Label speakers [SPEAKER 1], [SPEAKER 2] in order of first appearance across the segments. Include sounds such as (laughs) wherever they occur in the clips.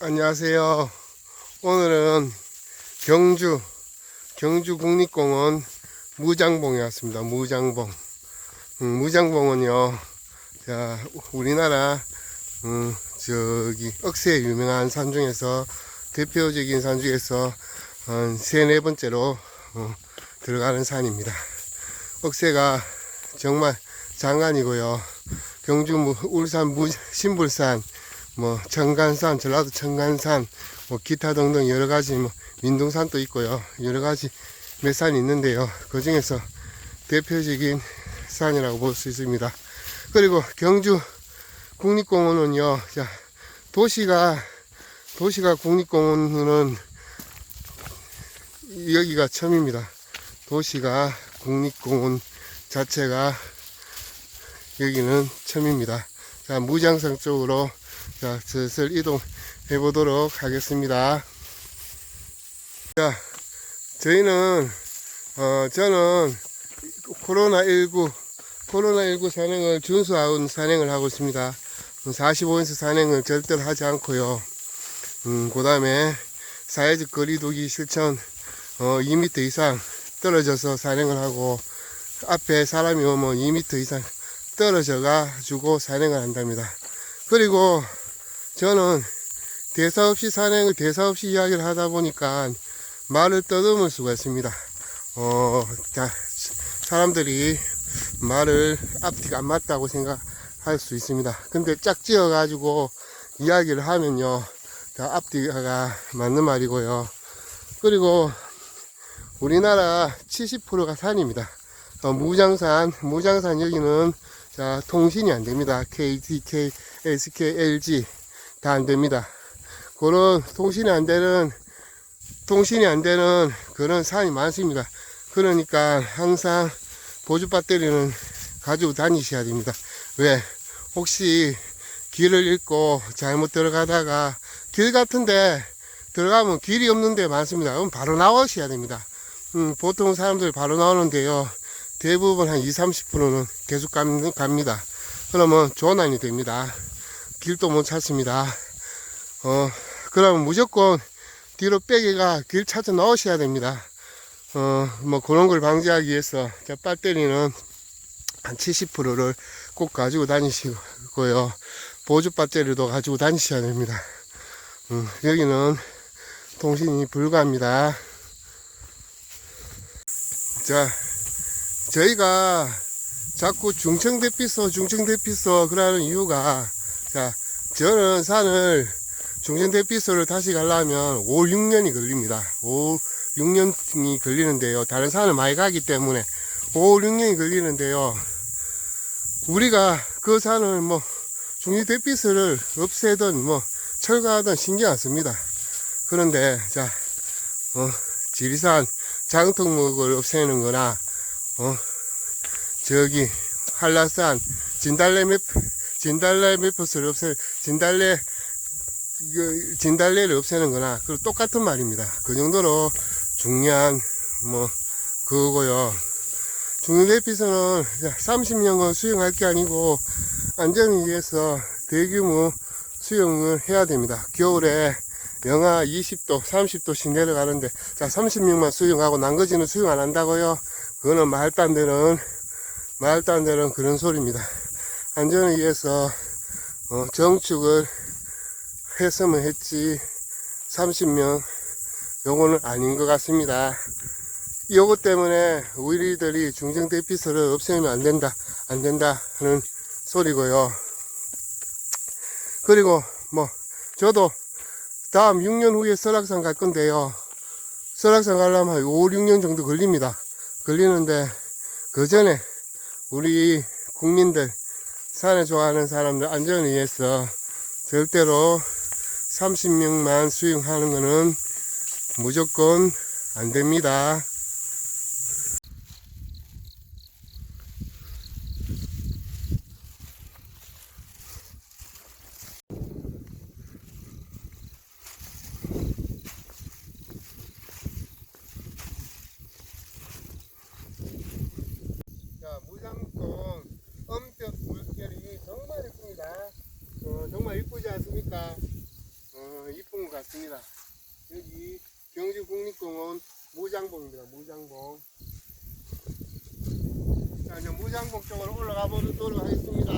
[SPEAKER 1] 안녕하세요. 오늘은 경주, 경주국립공원 무장봉에 왔습니다. 무장봉. 음, 무장봉은요, 자, 우리나라, 음, 저기, 억새 유명한 산 중에서, 대표적인 산 중에서, 한 세, 네 번째로, 어, 들어가는 산입니다. 억새가 정말 장관이고요. 경주, 무- 울산, 무, 신불산, 뭐 청간산, 전라도 청간산, 뭐 기타 등등 여러 가지 뭐 민둥산도 있고요. 여러 가지 몇 산이 있는데요. 그 중에서 대표적인 산이라고 볼 수 있습니다. 그리고 경주 국립공원은요. 자, 도시가 도시가 국립공원은 여기가 처음입니다. 도시가 국립공원 자체가 여기는 처음입니다. 자, 무장성 쪽으로 자, 슬슬 이동해 보도록 하겠습니다. 자, 저희는, 어, 저는 코로나19, 코로나19 산행을 준수한 산행을 하고 있습니다. 45인승 산행을 절대로 하지 않고요. 음, 그 다음에 사회적 거리두기 실천, 어, 2m 이상 떨어져서 산행을 하고, 앞에 사람이 오면 2m 이상 떨어져 가 지고 산행을 한답니다. 그리고 저는 대사 없이 산행을 대사 없이 이야기를 하다 보니까 말을 떠듬을 수가 있습니다. 어, 자, 사람들이 말을 앞뒤가 안 맞다고 생각할 수 있습니다. 근데 짝지어 가지고 이야기를 하면요. 다 앞뒤가 맞는 말이고요. 그리고 우리나라 70%가 산입니다. 어, 무장산, 무장산 여기는 자, 통신이 안 됩니다. KTK, SK, LG 다 안 됩니다. 그런 통신이 안 되는 통신이 안 되는 그런 산이 많습니다. 그러니까 항상 보조 배터리는 가지고 다니셔야 됩니다. 왜? 혹시 길을 잃고 잘못 들어가다가 길 같은데 들어가면 길이 없는 데 많습니다. 그럼 바로 나오셔야 됩니다. 음, 보통 사람들 바로 나오는데요. 대부분 한 20, 30%는 계속 감- 갑니다. 그러면 조난이 됩니다. 길도 못 찾습니다. 어, 그러면 무조건 뒤로 빼기가 길 찾아 나오셔야 됩니다. 어, 뭐 그런 걸 방지하기 위해서 자, 배터리는 한 70%를 꼭 가지고 다니시고요. 보조 배터리도 가지고 다니셔야 됩니다. 음, 여기는 통신이 불가합니다. 자, 저희가 자꾸 중청대피소, 중청대피소 그러는 이유가, 자, 저는 산을 중청대피소를 다시 가려면 5, 6년이 걸립니다. 5, 6년이 걸리는데요. 다른 산을 많이 가기 때문에 5, 6년이 걸리는데요. 우리가 그 산을 뭐, 중청대피소를 없애든 뭐, 철거하든 신경 안 씁니다. 그런데, 자, 어, 지리산 장통목을 없애는 거나, 어, 저기, 한라산, 진달래 맵, 진달래 맵포스를 없애, 진달래, 그, 진달래를 없애는 거나, 그 똑같은 말입니다. 그 정도로 중요한, 뭐, 그거고요. 중대피서는 30년간 수용할 게 아니고, 안전을 위해서 대규모 수용을 해야 됩니다. 겨울에 영하 20도, 30도씩 내려가는데, 자, 30명만 수용하고, 난거지는 수용 안 한다고요? 그거는 말도 안 되는, 말도 안 되는 그런 소리입니다. 안전을 위해서, 어, 정축을 했으면 했지, 30명, 요거는 아닌 것 같습니다. 요거 때문에 우리들이 중정대피소를 없애면 안 된다, 안 된다 하는 소리고요. 그리고 뭐, 저도 다음 6년 후에 설악산 갈 건데요. 설악산 가려면 한 5, 6년 정도 걸립니다. 걸리는데, 그 전에 우리 국민들, 산을 좋아하는 사람들 안전을 위해서 절대로 30명만 수용하는 것은 무조건 안 됩니다. 자, 무장동 엄볕 이쁩니다. 어, 이쁜 왔습니다. 여기 경주 국립공원 무장봉입니다. 무장봉. 자, 이제 무장봉 쪽으로 올라가 보도록 하겠습니다.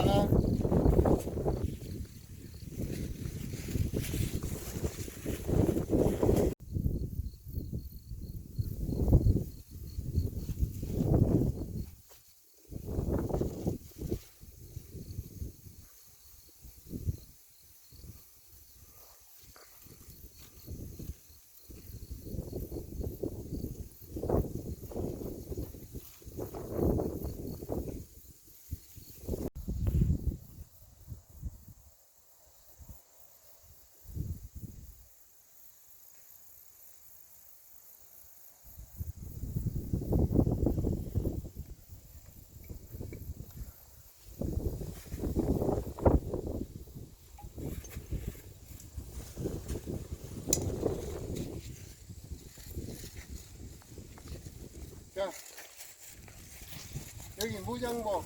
[SPEAKER 1] 무장봉,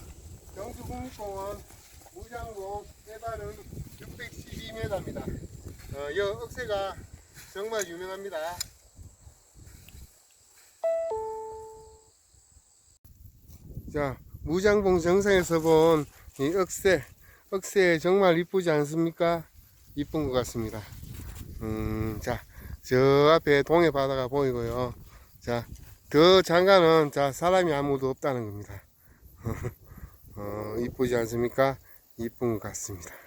[SPEAKER 1] 경주국립공원 무장봉 해발은 612m입니다. 어, 이 억새가 정말 유명합니다. 자, 무장봉 정상에서 본 이 억새, 억새 정말 이쁘지 않습니까? 이쁜 것 같습니다. 음, 자, 저 앞에 동해 바다가 보이고요. 자, 더 장가는 자 사람이 아무도 없다는 겁니다. (laughs) 어, 이쁘지 않습니까? 이쁜 것 같습니다.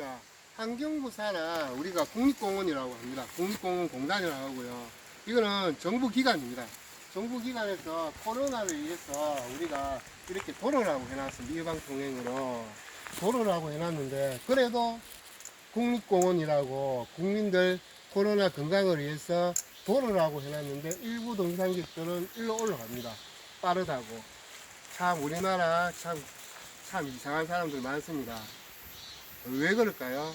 [SPEAKER 1] 자, 환경부 산하 우리가 국립공원이라고 합니다. 국립공원 공단이라고 하고요. 이거는 정부기관입니다. 정부기관에서 코로나를 위해서 우리가 이렇게 도로라고 해놨습니다. 일방통행으로 도로라고 해놨는데 그래도 국립공원이라고 국민들 코로나 건강을 위해서 도로라고 해놨는데 일부 등산객들은 일로 올라갑니다. 빠르다고. 참 우리나라 참, 참 이상한 사람들 많습니다. 왜 그럴까요?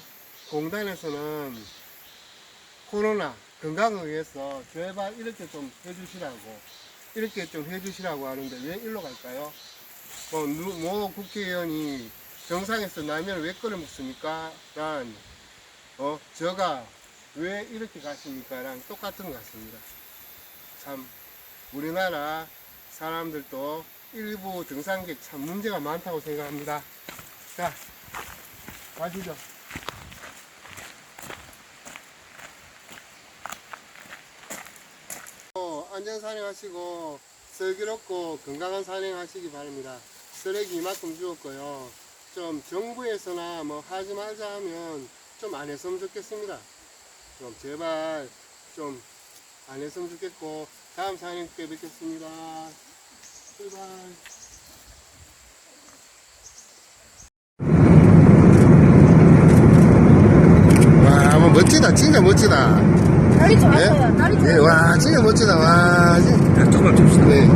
[SPEAKER 1] 공단에서는 코로나 건강을 위해서 제발 이렇게 좀 해주시라고 이렇게 좀 해주시라고 하는데 왜 일로 갈까요? 뭐, 누, 뭐 국회의원이 정상에서 라면을 왜 끓여 먹습니까? 난 어, 저가 왜 이렇게 가십니까? 랑 똑같은 것 같습니다. 참 우리나라 사람들도 일부 등산객 참 문제가 많다고 생각합니다. 자, 가시죠. 어, 안전 산행하시고 슬기롭고 건강한 산행하시기 바랍니다. 쓰레기 이만큼 주었고요. 좀 정부에서나 뭐 하지 말자 하면 좀 안 했으면 좋겠습니다. 좀 제발 좀 안 했으면 좋겠고 다음 산행 때 뵙겠습니다. 출발. 와, 뭐 멋지다. 진짜 멋지다.
[SPEAKER 2] 다리
[SPEAKER 1] 예?
[SPEAKER 2] 좋았어요. 다리
[SPEAKER 1] 예,
[SPEAKER 2] 좋았어요.
[SPEAKER 1] 와, 진짜 멋지다. 와, 진-
[SPEAKER 3] 조금만 줍시다.
[SPEAKER 1] 네.